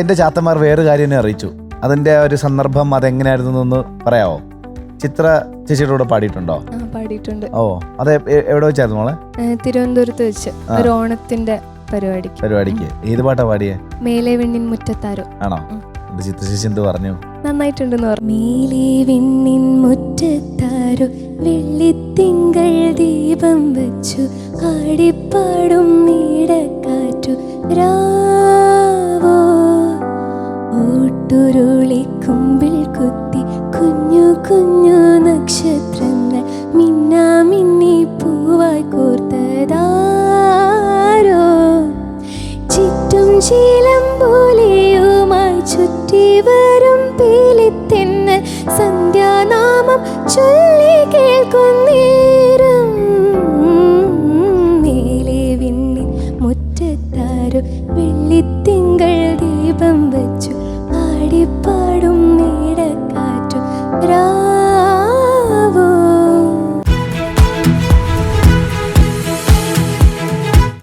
എന്റെ ചാത്തന്മാർ വേറെ കാര്യം എന്നെ അറിയിച്ചു. അതിന്റെ ഒരു സന്ദർഭം അതെങ്ങനെയായിരുന്നു എന്ന് പറയാവോ? ചിത്ര ചേച്ചിയുടെ കൂടെ പാടിയിട്ടുണ്ടോ? ആ പാടിയിട്ടുണ്ട്. ഓ അത് എവിടെ വെച്ചായിരുന്നു മോളെ? തിരുവനന്തപുരത്ത് വെച്ച്. ഒരു ഓണത്തിന്റെ പരിപാടിക്ക്. പരിപാടിക്ക്. ഏത് പാട്ടാ പാടിയേ? മേലെ വെണ്ണിൻ മുറ്റത്താരോ. ആണോ. ചിത്ര ചേച്ചി എന്ത് പറഞ്ഞു? നന്നായിട്ടുണ്ടെന്ന് പറഞ്ഞു. മേലെ വെണ്ണിൻ മുറ്റത്താരോ വെള്ളിത്തിങ്കൾ ദീപം വെച്ചു. ആടിപ്പാടും നീടക്കാറ്റു രാവോ ഇരുട്ടുരുളിക്കുമ്പിൽ കുത്തി കുഞ്ഞു കുഞ്ഞു നക്ഷത്രങ്ങൾ മിന്നാ മിന്നി പൂവായി കോർത്തതാരോ? ചുറ്റും ശീലം പോലെയുമായി ചുറ്റി വരും പീലിത്തിന്ന് സന്ധ്യാനാമം ചൊല്ലി കേൾക്കുന്നേരും. മേലെ വിണ്ണിൽ മുറ്റത്താരും വെള്ളിത്തിങ്കൾ ദീപം